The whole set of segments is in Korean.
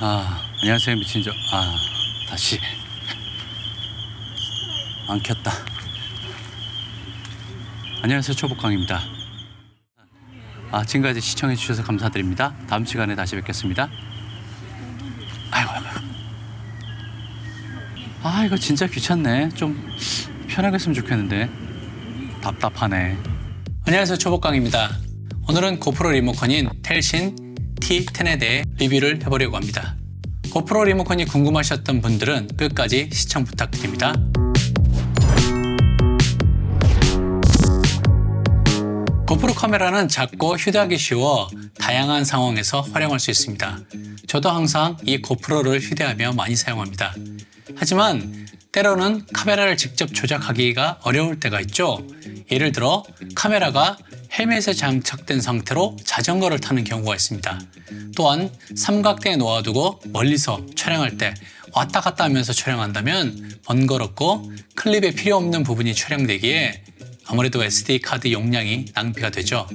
아, 안녕하세요, 미친 저. 아, 다시. 안 켰다. 안녕하세요, 초복강입니다. 아, 지금까지 시청해주셔서 감사드립니다. 다음 시간에 다시 뵙겠습니다. 아이고, 아이고. 아, 이거 진짜 귀찮네. 좀 편하게 했으면 좋겠는데. 답답하네. 안녕하세요, 초복강입니다. 오늘은 고프로 리모컨인 텔신 T10에 대해 리뷰를 해보려고 합니다. 고프로 리모컨이 궁금하셨던 분들은 끝까지 시청 부탁드립니다. 고프로 카메라는 작고 휴대하기 쉬워 다양한 상황에서 활용할 수 있습니다. 저도 항상 이 고프로를 휴대하며 많이 사용합니다. 하지만 때로는 카메라를 직접 조작하기가 어려울 때가 있죠. 예를 들어 카메라가 헬멧에 장착된 상태로 자전거를 타는 경우가 있습니다. 또한 삼각대에 놓아두고 멀리서 촬영할 때 왔다 갔다 하면서 촬영한다면 번거롭고 클립에 필요 없는 부분이 촬영되기에 아무래도 SD 카드 용량이 낭비가 되죠.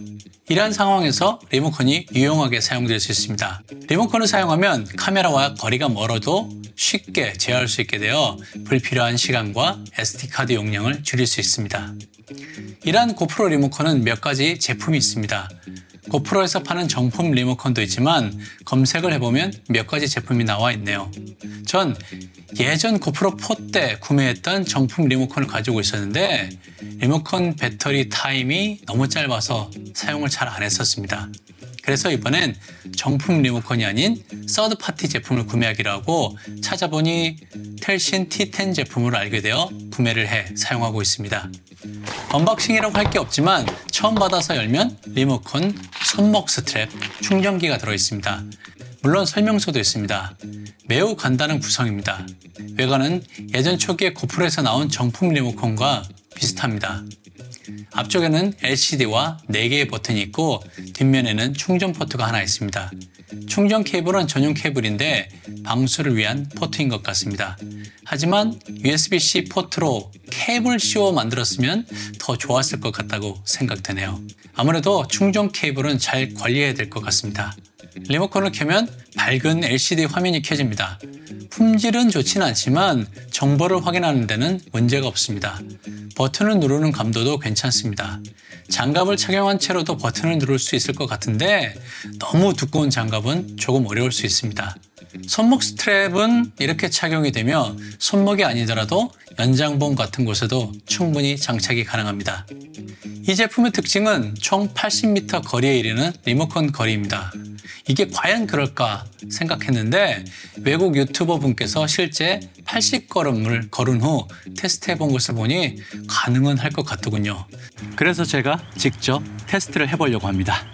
이러한 상황에서 리모컨이 유용하게 사용될 수 있습니다. 리모컨을 사용하면 카메라와 거리가 멀어도 쉽게 제어할 수 있게 되어 불필요한 시간과 SD 카드 용량을 줄일 수 있습니다. 이러한 고프로 리모컨은 몇 가지 제품이 있습니다. 고프로에서 파는 정품 리모컨도 있지만 검색을 해보면 몇 가지 제품이 나와 있네요. 전 예전 고프로 4 때 구매했던 정품 리모컨을 가지고 있었는데 리모컨 배터리 타임이 너무 짧아서 사용을 잘 안 했었습니다. 그래서 이번엔 정품 리모컨이 아닌 서드 파티 제품을 구매하기로 하고 찾아보니 텔신 T10 제품을 알게 되어 구매를 해 사용하고 있습니다. 언박싱이라고 할 게 없지만 처음 받아서 열면 리모컨, 손목 스트랩, 충전기가 들어있습니다. 물론 설명서도 있습니다. 매우 간단한 구성입니다. 외관은 예전 초기에 고프로에서 나온 정품 리모컨과 비슷합니다. 앞쪽에는 LCD와 4개의 버튼이 있고 뒷면에는 충전 포트가 하나 있습니다. 충전 케이블은 전용 케이블인데 방수를 위한 포트인 것 같습니다. 하지만 USB-C 포트로 케이블 씌워 만들었으면 더 좋았을 것 같다고 생각되네요. 아무래도 충전 케이블은 잘 관리해야 될 것 같습니다. 리모컨을 켜면 밝은 LCD 화면이 켜집니다. 품질은 좋지는 않지만 정보를 확인하는 데는 문제가 없습니다. 버튼을 누르는 감도도 괜찮습니다. 장갑을 착용한 채로도 버튼을 누를 수 있을 것 같은데 너무 두꺼운 장갑은 조금 어려울 수 있습니다. 손목 스트랩은 이렇게 착용이 되며 손목이 아니더라도 연장봉 같은 곳에도 충분히 장착이 가능합니다. 이 제품의 특징은 총 80m 거리에 이르는 리모컨 거리입니다. 이게 과연 그럴까 생각했는데 외국 유튜버 분께서 실제 80걸음을 걸은 후 테스트해 본 것을 보니 가능은 할 것 같더군요. 그래서 제가 직접 테스트를 해보려고 합니다.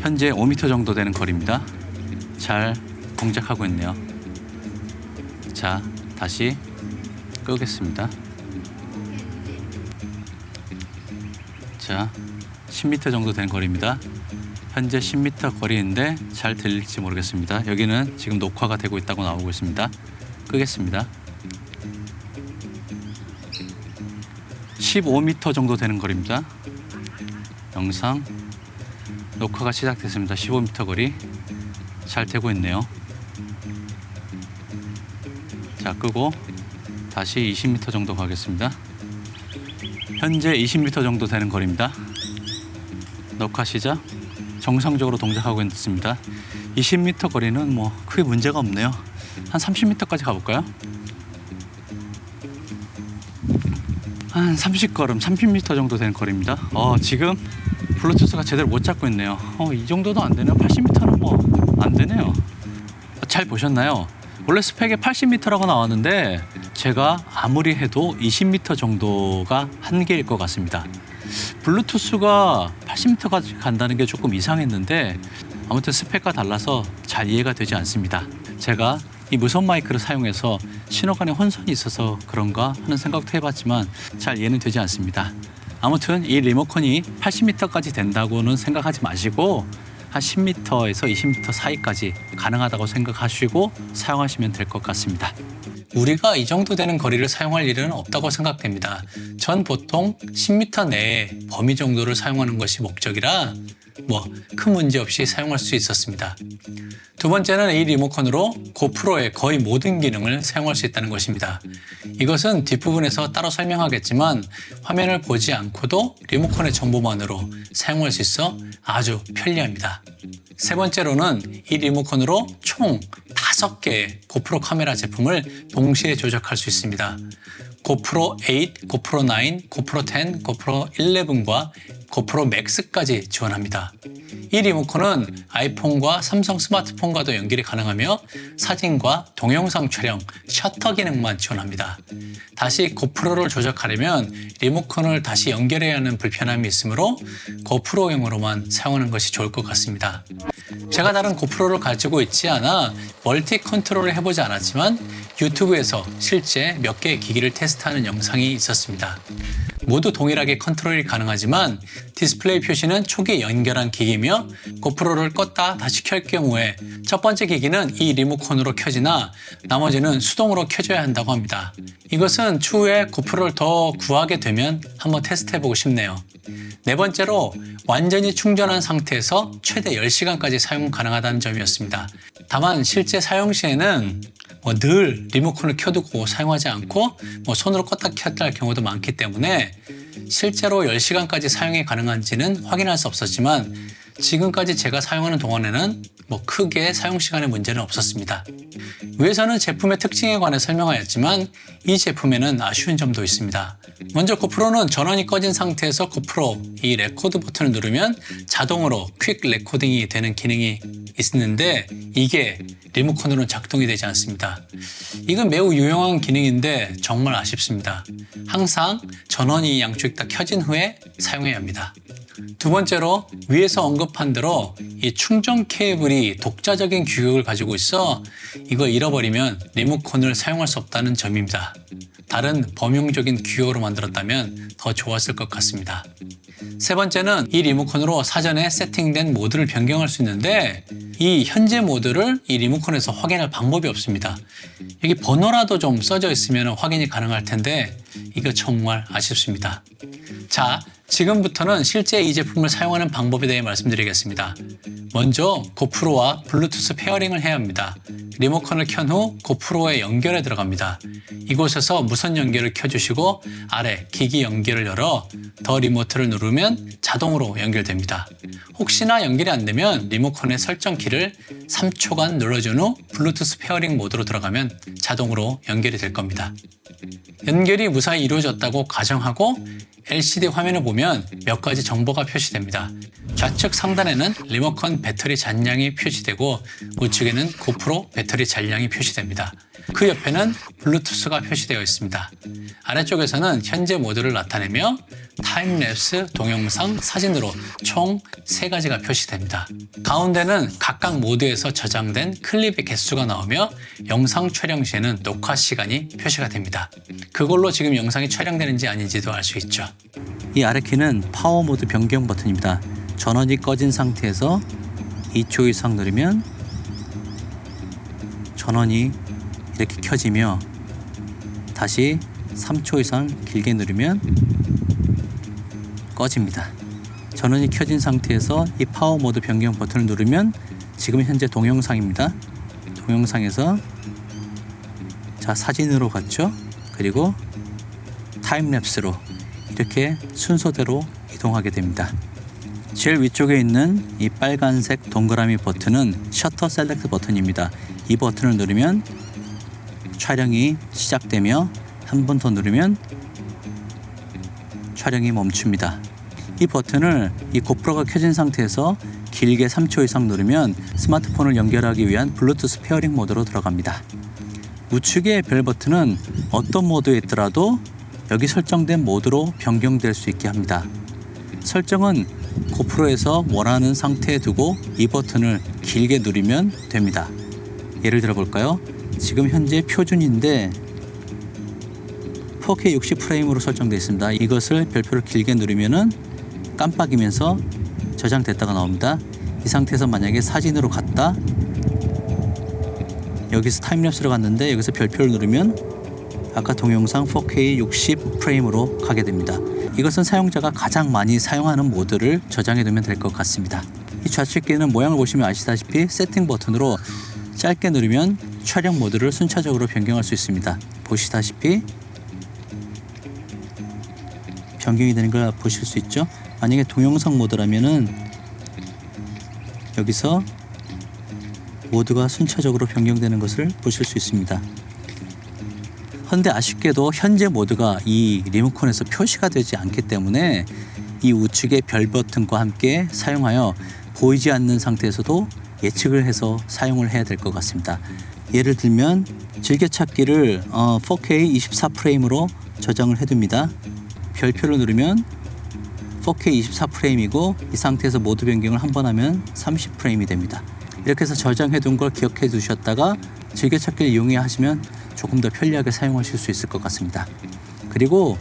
현재 5m 정도 되는 거리입니다. 잘 동작하고 있네요. 자, 다시 끄겠습니다. 자, 10m 정도 되는 거리입니다. 현재 10m 거리인데 잘 들릴지 모르겠습니다. 여기는 지금 녹화가 되고 있다고 나오고 있습니다. 끄겠습니다. 15m 정도 되는 거리입니다. 영상 녹화가 시작됐습니다. 15m 거리 잘 되고 있네요. 자 끄고 다시 20m 정도 가겠습니다. 현재 20m 정도 되는 거리입니다. 녹화 시작. 정상적으로 동작하고 있습니다. 20m 거리는 뭐 크게 문제가 없네요. 한 30m까지 가볼까요? 한 30걸음, 30m 정도 되는 거리입니다. 어, 지금 블루투스가 제대로 못 잡고 있네요. 어, 이 정도도 안 되네요. 80m는 뭐 안 되네요. 잘 보셨나요? 원래 스펙에 80m라고 나왔는데 제가 아무리 해도 20m 정도가 한계일 것 같습니다. 블루투스가 80m까지 간다는 게 조금 이상했는데 아무튼 스펙과 달라서 잘 이해가 되지 않습니다. 제가 이 무선 마이크를 사용해서 신호 간에 혼선이 있어서 그런가 하는 생각도 해봤지만 잘 이해는 되지 않습니다. 아무튼 이 리모컨이 80m까지 된다고는 생각하지 마시고 한 10m에서 20m 사이까지 가능하다고 생각하시고 사용하시면 될 것 같습니다. 우리가 이 정도 되는 거리를 사용할 일은 없다고 생각됩니다. 전 보통 10m 내에 범위 정도를 사용하는 것이 목적이라 뭐 큰 문제 없이 사용할 수 있었습니다. 두 번째는 이 리모컨으로 고프로의 거의 모든 기능을 사용할 수 있다는 것입니다. 이것은 뒷부분에서 따로 설명하겠지만 화면을 보지 않고도 리모컨의 정보만으로 사용할 수 있어 아주 편리합니다. 세 번째로는 이 리모컨으로 총 다섯 개의 고프로 카메라 제품을 동시에 조작할 수 있습니다. 고프로 8, 고프로 9, 고프로 10, 고프로 11과 고프로 맥스까지 지원합니다. 이 리모컨은 아이폰과 삼성 스마트폰과도 연결이 가능하며 사진과 동영상 촬영, 셔터 기능만 지원합니다. 다시 고프로를 조작하려면 리모컨을 다시 연결해야 하는 불편함이 있으므로 고프로용으로만 사용하는 것이 좋을 것 같습니다. 제가 다른 고프로를 가지고 있지 않아 멀티 컨트롤을 해보지 않았지만 유튜브에서 실제 몇 개의 기기를 테스트하는 영상이 있었습니다. 모두 동일하게 컨트롤이 가능하지만 디스플레이 표시는 초기 연결한 기기며 고프로를 껐다 다시 켤 경우에 첫 번째 기기는 이 리모컨으로 켜지나 나머지는 수동으로 켜져야 한다고 합니다. 이것은 추후에 고프로를 더 구하게 되면 한번 테스트해보고 싶네요. 네 번째로 완전히 충전한 상태에서 최대 10시간까지 사용 가능하다는 점이었습니다. 다만 실제 사용 시에는 뭐 늘 리모컨을 켜두고 사용하지 않고 뭐 손으로 껐다 켰다 할 경우도 많기 때문에 실제로 10시간까지 사용이 가능한지는 확인할 수 없었지만 지금까지 제가 사용하는 동안에는 뭐 크게 사용 시간에 문제는 없었습니다. 위에서는 제품의 특징에 관해 설명하였지만 이 제품에는 아쉬운 점도 있습니다. 먼저 고프로는 전원이 꺼진 상태에서 고프로 이 레코드 버튼을 누르면 자동으로 퀵 레코딩이 되는 기능이 있는데 이게 리모컨으로는 작동이 되지 않습니다. 이건 매우 유용한 기능인데 정말 아쉽습니다. 항상 전원이 양쪽 다 켜진 후에 사용해야 합니다. 두 번째로 위에서 언급한 대로 이 충전 케이블이 독자적인 규격을 가지고 있어 이거 잃어버리면 리모컨을 사용할 수 없다는 점입니다. 다른 범용적인 규격으로 만들었다면 더 좋았을 것 같습니다. 세 번째는 이 리모컨으로 사전에 세팅된 모드를 변경할 수 있는데 이 현재 모드를 이 리모컨에서 확인할 방법이 없습니다. 여기 번호라도 좀 써져 있으면 확인이 가능할 텐데 이거 정말 아쉽습니다. 자, 지금부터는 실제 이 제품을 사용하는 방법에 대해 말씀드리겠습니다. 먼저 고프로와 블루투스 페어링을 해야 합니다. 리모컨을 켠 후 고프로에 연결에 들어갑니다. 이곳에서 무선 연결을 켜주시고 아래 기기 연결을 열어 더 리모트를 누르면 자동으로 연결됩니다. 혹시나 연결이 안 되면 리모컨의 설정 키를 3초간 눌러준 후 블루투스 페어링 모드로 들어가면 자동으로 연결이 될 겁니다. 연결이 무사히 이루어졌다고 가정하고 LCD 화면을 보면 몇 가지 정보가 표시됩니다. 좌측 상단에는 리모컨 배터리 잔량이 표시되고 우측에는 고프로 배터리 잔량이 표시됩니다. 그 옆에는 블루투스가 표시되어 있습니다. 아래쪽에서는 현재 모드를 나타내며 타임랩스, 동영상, 사진으로 총 3가지가 표시됩니다. 가운데는 각각 모드에서 저장된 클립의 개수가 나오며 영상 촬영 시에는 녹화 시간이 표시가 됩니다. 그걸로 지금 영상이 촬영되는지 아닌지도 알 수 있죠. 이 아래 키는 파워 모드 변경 버튼입니다. 전원이 꺼진 상태에서 2초 이상 누르면 전원이 이렇게 켜지며 다시 3초 이상 길게 누르면 꺼집니다. 전원이 켜진 상태에서 이 파워 모드 변경 버튼을 누르면 지금 현재 동영상입니다. 동영상에서 자 사진으로 갔죠. 그리고 타임랩스로 이렇게 순서대로 이동하게 됩니다. 제일 위쪽에 있는 이 빨간색 동그라미 버튼은 셔터 셀렉트 버튼입니다. 이 버튼을 누르면 촬영이 시작되며 한 번 더 누르면 촬영이 멈춥니다. 이 버튼을 이 고프로가 켜진 상태에서 길게 3초 이상 누르면 스마트폰을 연결하기 위한 블루투스 페어링 모드로 들어갑니다. 우측의 벨 버튼은 어떤 모드에 있더라도 여기 설정된 모드로 변경될 수 있게 합니다. 설정은 고프로에서 원하는 상태에 두고 이 버튼을 길게 누르면 됩니다. 예를 들어 볼까요? 지금 현재 표준인데 4K 60 프레임으로 설정되어 있습니다. 이것을 별표를 길게 누르면은 깜빡이면서 저장됐다가 나옵니다. 이 상태에서 만약에 사진으로 갔다 여기서 타임랩스로 갔는데 여기서 별표를 누르면 아까 동영상 4K 60 프레임으로 가게 됩니다. 이것은 사용자가 가장 많이 사용하는 모드를 저장해 두면 될 것 같습니다. 이 좌측기는 모양을 보시면 아시다시피 세팅 버튼으로 짧게 누르면 촬영 모드를 순차적으로 변경할 수 있습니다. 보시다시피 변경이 되는 걸 보실 수 있죠. 만약에 동영상 모드라면은 여기서 모드가 순차적으로 변경되는 것을 보실 수 있습니다. 그런데 아쉽게도 현재 모드가 이 리모컨에서 표시가 되지 않기 때문에 이 우측의 별 버튼과 함께 사용하여 보이지 않는 상태에서도 예측을 해서 사용을 해야 될 것 같습니다. 예를 들면 즐겨찾기를 어, 4K 24프레임으로 저장을 해둡니다. 별표를 누르면 4K 24프레임이고 이 상태에서 모드 변경을 한 번 하면 30프레임이 됩니다. 이렇게 해서 저장해 둔 걸 기억해 두셨다가 즐겨찾기를 이용해 하시면 조금 더 편리하게 사용하실 수 있을 것 같습니다. 그리고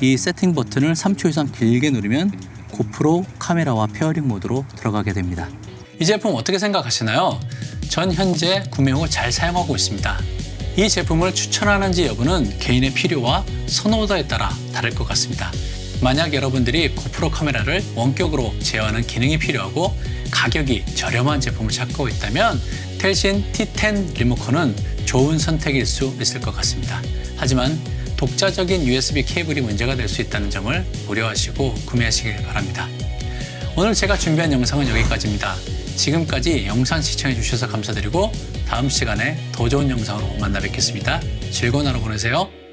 이 세팅 버튼을 3초 이상 길게 누르면 고프로 카메라와 페어링 모드로 들어가게 됩니다. 이 제품 어떻게 생각하시나요? 전 현재 구매 후잘 사용하고 있습니다. 이 제품을 추천하는지 여부는 개인의 필요와 선호도에 따라 다를 것 같습니다. 만약 여러분들이 고프로 카메라를 원격으로 제어하는 기능이 필요하고 가격이 저렴한 제품을 찾고 있다면 텔신 T10 리모컨은 좋은 선택일 수 있을 것 같습니다. 하지만 독자적인 USB 케이블이 문제가 될 수 있다는 점을 고려하시고 구매하시길 바랍니다. 오늘 제가 준비한 영상은 여기까지입니다. 지금까지 영상 시청해 주셔서 감사드리고 다음 시간에 더 좋은 영상으로 만나 뵙겠습니다. 즐거운 하루 보내세요.